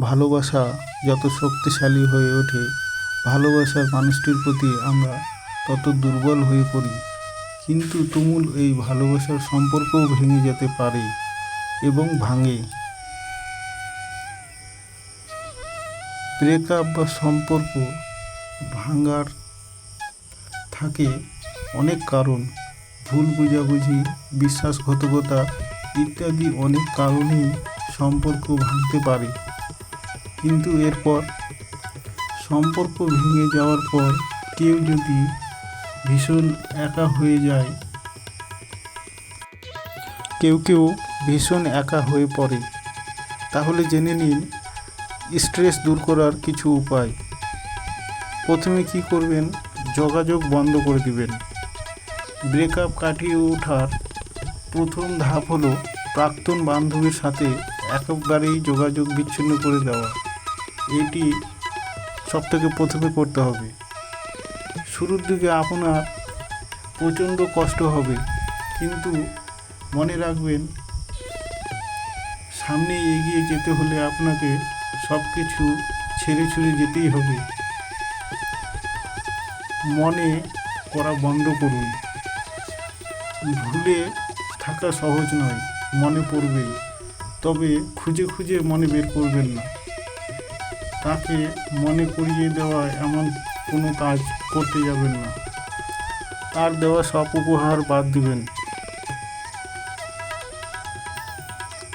ভালোবাসা যত শক্তিশালী হয়ে ওঠে, ভালোবাসার মানুষটির প্রতি আমরা তত দুর্বল হয়ে পড়ি। কিন্তু তুমুল এই ভালোবাসার সম্পর্কও ভেঙে যেতে পারে এবং ভাঙে। ব্রেকআপ বা সম্পর্ক ভাঙার থাকে অনেক কারণ, ভুল বোঝাবুঝি, বিশ্বাসঘাতকতা ইত্যাদি অনেক কারণেই সম্পর্ক ভাঙতে পারে। কিন্তু এরপর সম্পর্ক ভেঙে যাওয়ার পর কেউ যদি ভীষণ একা হয়ে যায়, কেউ কেউ ভীষণ একা হয়ে পড়ে, তাহলে জেনে নিন স্ট্রেস দূর করার কিছু উপায়। প্রথমে কি করবেন? যোগাযোগ বন্ধ করে দিবেন। ব্রেকআপ কাটিয়ে ওঠার প্রথম ধাপ হলো প্রাক্তন বান্ধবীর সাথে একেবারেই যোগাযোগ বিচ্ছিন্ন করে দেওয়া। এটি সব থেকে প্রথমে করতে হবে। শুরুর দিকে আপনার প্রচণ্ড কষ্ট হবে, কিন্তু মনে রাখবেন, সামনে এগিয়ে যেতে হলে আপনাকে সব কিছু ছেড়ে ছুড়ে যেতেই হবে। মনে করা বন্ধ করুন। ভুলে থাকা সহজ নয়, মনে পড়বেই। তবে খুঁজে খুঁজে মনে বের করবেন না। তাকে মনে করিয়ে দেওয়া এমন কোনো কাজ করতে যাবেন না। তার দেওয়া সব উপহার বাদ দিবেন।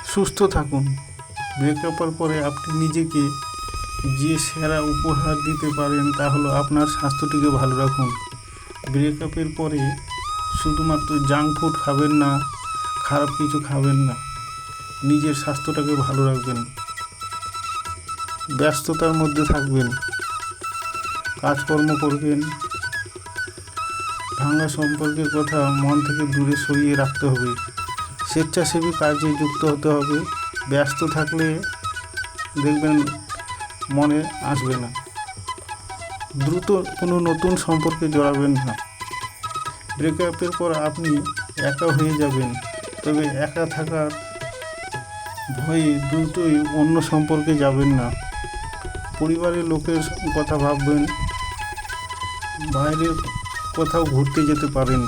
সুস্থ থাকুন। ব্রেকআপের পরে আপনি নিজেকে যে সেরা উপহার দিতে পারেন তা হলো আপনার স্বাস্থ্যটিকে ভালো রাখুন। ব্রেকআপের পরে শুধুমাত্র জাঙ্ক ফুড খাবেন না, খারাপ কিছু খাবেন না। নিজের স্বাস্থ্যটাকে ভালো রাখবেন। ব্যস্ততার মধ্যে থাকবেন, কাজকর্ম করবেন, ভাঙা সম্পর্কের কথা মন থেকে দূরে সরিয়ে রাখতে হবে। স্বেচ্ছাসেবী কাজে যুক্ত হতে হবে। ব্যস্ত থাকলে দেখবেন মনে আসবে না। দ্রুত কোনো নতুন সম্পর্কে জড়াবেন না। ব্রেকআপের পর আপনি একা হয়ে যাবেন, তবে একা থাকার ভয়ে দ্রুতই অন্য সম্পর্কে যাবেন না। পরিবারের লোকের কথা ভাববেন বাইরে কোথাও ঘুরতে যেতে পারেন।